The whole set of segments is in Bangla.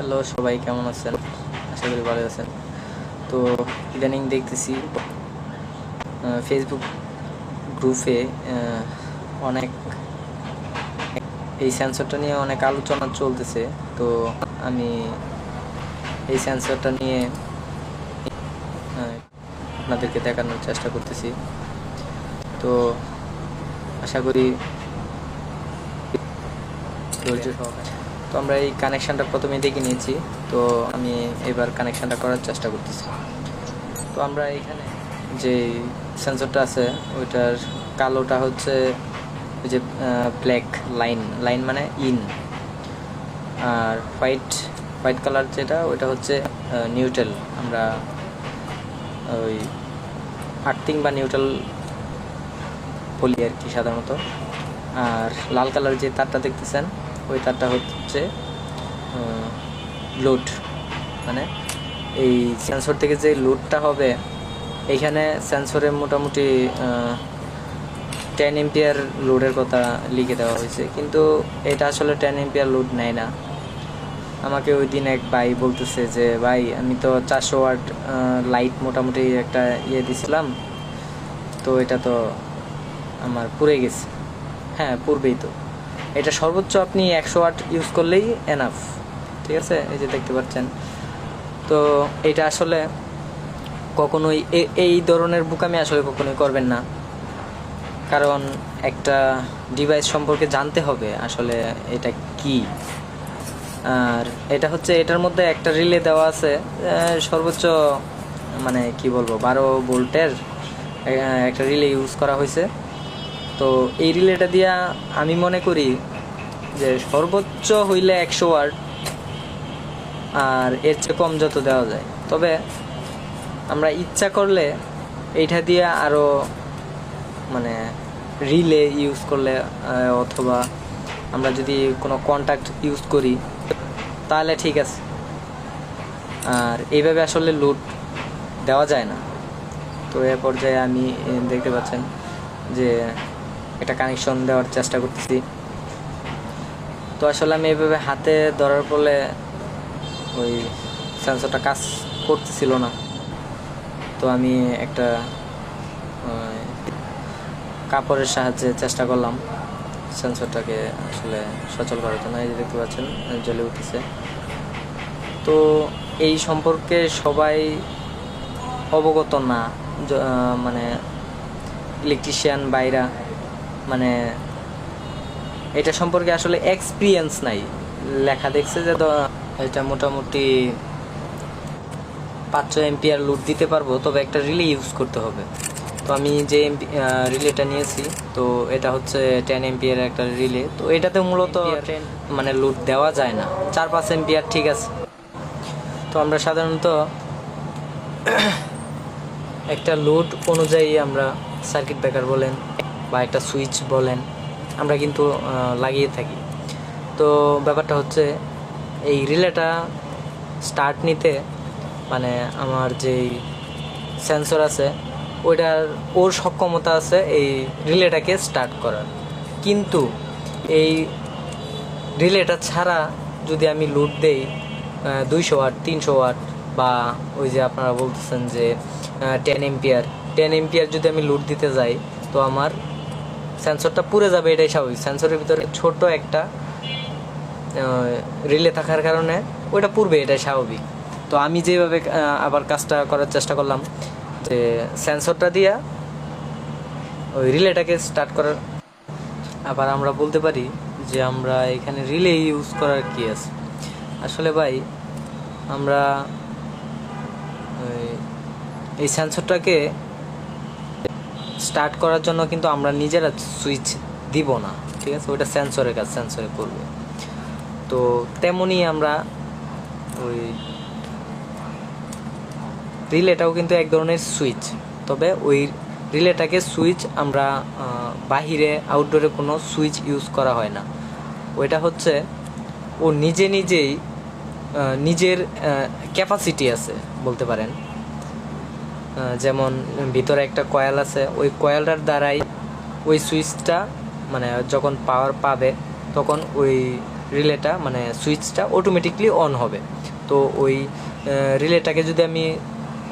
হ্যালো, সবাই কেমন আছেন? আশা করি ভালো আছেন। তো ইদানিং দেখতেছি ফেসবুক গ্রুপে অনেক এই সেন্সরটা নিয়ে অনেক আলোচনা চলতেছে। তো আমি এই সেন্সরটা নিয়ে আপনাদেরকে দেখানোর চেষ্টা করতেছি। তো আশা করি ধৈর্য সহকারে তো আমরা এই কানেকশানটা প্রথমে দেখে নিয়েছি। তো আমি এবার কানেকশানটা করার চেষ্টা করতেছি। তো আমরা এখানে যে সেন্সরটা আছে, ওইটার কালোটা হচ্ছে ওই যে ব্ল্যাক লাইন লাইন মানে ইন আর হোয়াইট হোয়াইট কালার যেটা, ওইটা হচ্ছে নিউট্রাল আমরা ওই আর্থিং বা নিউট্রাল বলি আর কি সাধারণত। আর লাল কালার যে তারটা দেখতেছেন ওই তারটা হচ্ছে লোড মানে এই সেন্সর থেকে যে লোডটা হবে এইখানে সেন্সরে মোটামুটি টেন এম্পিয়ার লোডের কথা লিখে দেওয়া হয়েছে। কিন্তু এটা আসলে টেন এম্পিয়ার লোড নেয় না। আমাকে ওই দিন এক ভাই বলতেছে যে, ভাই, আমি তো চারশো ওয়াট লাইট মোটামুটি একটা ইয়ে দিছিলাম। তো এটা তো আমার পুড়ে গেছে। হ্যাঁ পূর্বেই তো। এটা সর্বোচ্চ আপনি একশো ওয়াট ইউজ করলেই এনাফ ঠিক আছে? এই যে দেখতে পাচ্ছেন। তো এটা আসলে কখনোই এই ধরনের বুকামি আসলে কখনোই করবেন না। কারণ একটা ডিভাইস সম্পর্কে জানতে হবে আসলে এটা কি। আর এটা হচ্ছে এটার মধ্যে একটা রিলে দেওয়া আছে সর্বোচ্চ মানে কি বলব, বারো ভোল্টের একটা রিলে ইউজ করা হয়েছে। তো এই রিলেটা দিয়া আমি মনে করি যে সর্বোচ্চ হইলে একশো ওয়াট আর এর চেয়ে কম যত দেওয়া যায়। তবে আমরা ইচ্ছা করলে এইটা দিয়ে আরও মানে রিলে ইউজ করলে অথবা আমরা যদি কোনো কন্ট্যাক্ট ইউজ করি, তাহলে ঠিক আছে। আর এইভাবে আসলে লুট দেওয়া যায় না। তো এ পর্যায়ে আমি দেখতে পাচ্ছেন যে একটা কানেকশন দেওয়ার চেষ্টা করতেছি। তো আসলে আমি এইভাবে হাতে ধরার ফলে ওই সেন্সরটা কাজ করতেছিল না। তো আমি একটা কাপড়ের সাহায্যে চেষ্টা করলাম সেন্সরটাকে আসলে সচল করার জন্য। এই যে দেখতে পাচ্ছেন, জ্বলে উঠেছে। তো এই সম্পর্কে সবাই অবগত না মানে ইলেকট্রিশিয়ান বাইরা। মানে এটা সম্পর্কে আসলে এক্সপিরিয়েন্স নাই। লেখা দেখছে যে এটা মোটামুটি পাঁচশো এমপিআর লুট দিতে পারব তবে একটা রিলে ইউজ করতে হবে। তো আমি যে এমপি রিলেটা নিয়েছি তো এটা হচ্ছে টেন এমপিআর একটা রিলে তো এটাতে মূলত মানে লুট দেওয়া যায় না। চার পাঁচ এমপিআর ঠিক আছে। তো আমরা সাধারণত একটা লুট অনুযায়ী আমরা সার্কিট ব্রেকার বলেন বা একটা সুইচ বলেন, আমরা কিন্তু লাগিয়ে থাকি। তো ব্যাপারটা হচ্ছে, এই রিলেটা স্টার্ট নিতে মানে আমার যেই সেন্সর আছে, ওইটার, ওর সক্ষমতা আছে এই রিলেটাকে স্টার্ট করার। কিন্তু এই রিলেটা ছাড়া যদি আমি লুট দেই দুইশো ওয়াট, তিনশো ওয়াট বা ওই যে আপনারা বলতেছেন যে টেন এম্পিয়ার টেন এম্পিয়ার যদি আমি লুট দিতে যাই, তো আমার সেন্সরটা পুড়ে যাবে, এটাই স্বাভাবিক। সেন্সরের ভিতরে ছোট একটা রিলে থাকার কারণে ওইটা পূর্বে এটাই স্বাভাবিক। তো আমি যেভাবে আবার কাজটা করার চেষ্টা করলাম, যে সেন্সরটা দিয়া ওই রিলেটাকে স্টার্ট করার। আবার আমরা বলতে পারি যে আমরা এখানে রিলে ইউজ করার কি আছে? আসলে ভাই, আমরা এই সেন্সরটাকে স্টার্ট করার জন্য কিন্তু আমরা নিজেরা সুইচ দিব না, ঠিক আছে? ওইটা সেন্সরের কাজ সেন্সরে করবে। তো তেমনই আমরা ওই রিলেটাও কিন্তু এক ধরনের সুইচ তবে ওই রিলেটাকে সুইচ আমরা বাহিরে আউটডোরে কোনো সুইচ ইউজ করা হয় না। ওইটা হচ্ছে ও নিজে নিজেই নিজের ক্যাপাসিটি আছে বলতে পারেন। যেমন ভিতরে একটা কয়েল আছে, ওই কয়েলটার দ্বারাই ওই সুইচটা মানে যখন পাওয়ার পাবে, তখন ওই রিলেটা মানে সুইচটা অটোমেটিকলি অন হবে। তো ওই রিলেটাকে যদি আমি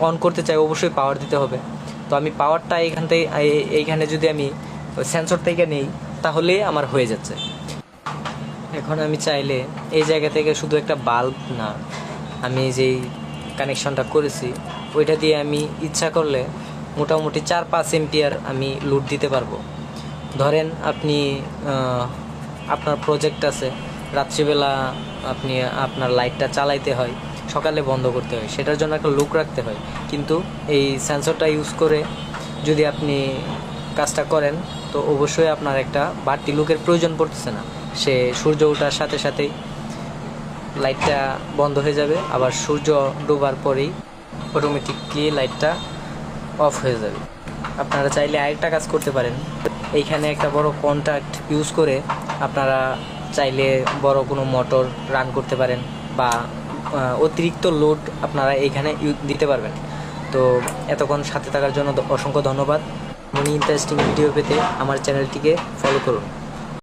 অন করতে চাই, অবশ্যই পাওয়ার দিতে হবে। তো আমি পাওয়ারটা এইখান থেকে এইখানে যদি আমি সেন্সর থেকে নেই, তাহলে আমার হয়ে যাচ্ছে। এখন আমি চাইলে এই জায়গা থেকে শুধু একটা বাল্ব না, আমি যেই কানেকশনটা করেছি ওইটা দিয়ে আমি ইচ্ছা করলে মোটামুটি চার পাঁচ এম্পিয়ার আমি লুট দিতে পারব। ধরেন আপনি আপনার প্রজেক্ট আছে, রাত্রিবেলা আপনি, আপনার লাইটটা চালাইতে হয়, সকালে বন্ধ করতে হয়, সেটার জন্য একটা লুক রাখতে হয়। কিন্তু এই সেন্সরটা ইউজ করে যদি আপনি কাজটা করেন, তো অবশ্যই আপনার একটা বাড়তি লুকের প্রয়োজন পড়তেছে না। সে সূর্য ওঠার সাথে সাথেই লাইটটা বন্ধ হয়ে যাবে, আবার সূর্য ডোবার পরেই অটোমেটিকলি লাইটটা অফ হয়ে যাবে। আপনারা চাইলে আরেকটা কাজ করতে পারেন। এইখানে একটা বড় কন্ট্যাক্ট ইউজ করে আপনারা চাইলে বড় কোনো মোটর রান করতে পারেন বা অতিরিক্ত লোড আপনারা এইখানে দিতে পারবেন। তো এতক্ষণ সাথে থাকার জন্য অসংখ্য ধন্যবাদ। মনি ইন্টারেস্টিং ভিডিও পেতে আমার চ্যানেলটিকে ফলো করুন।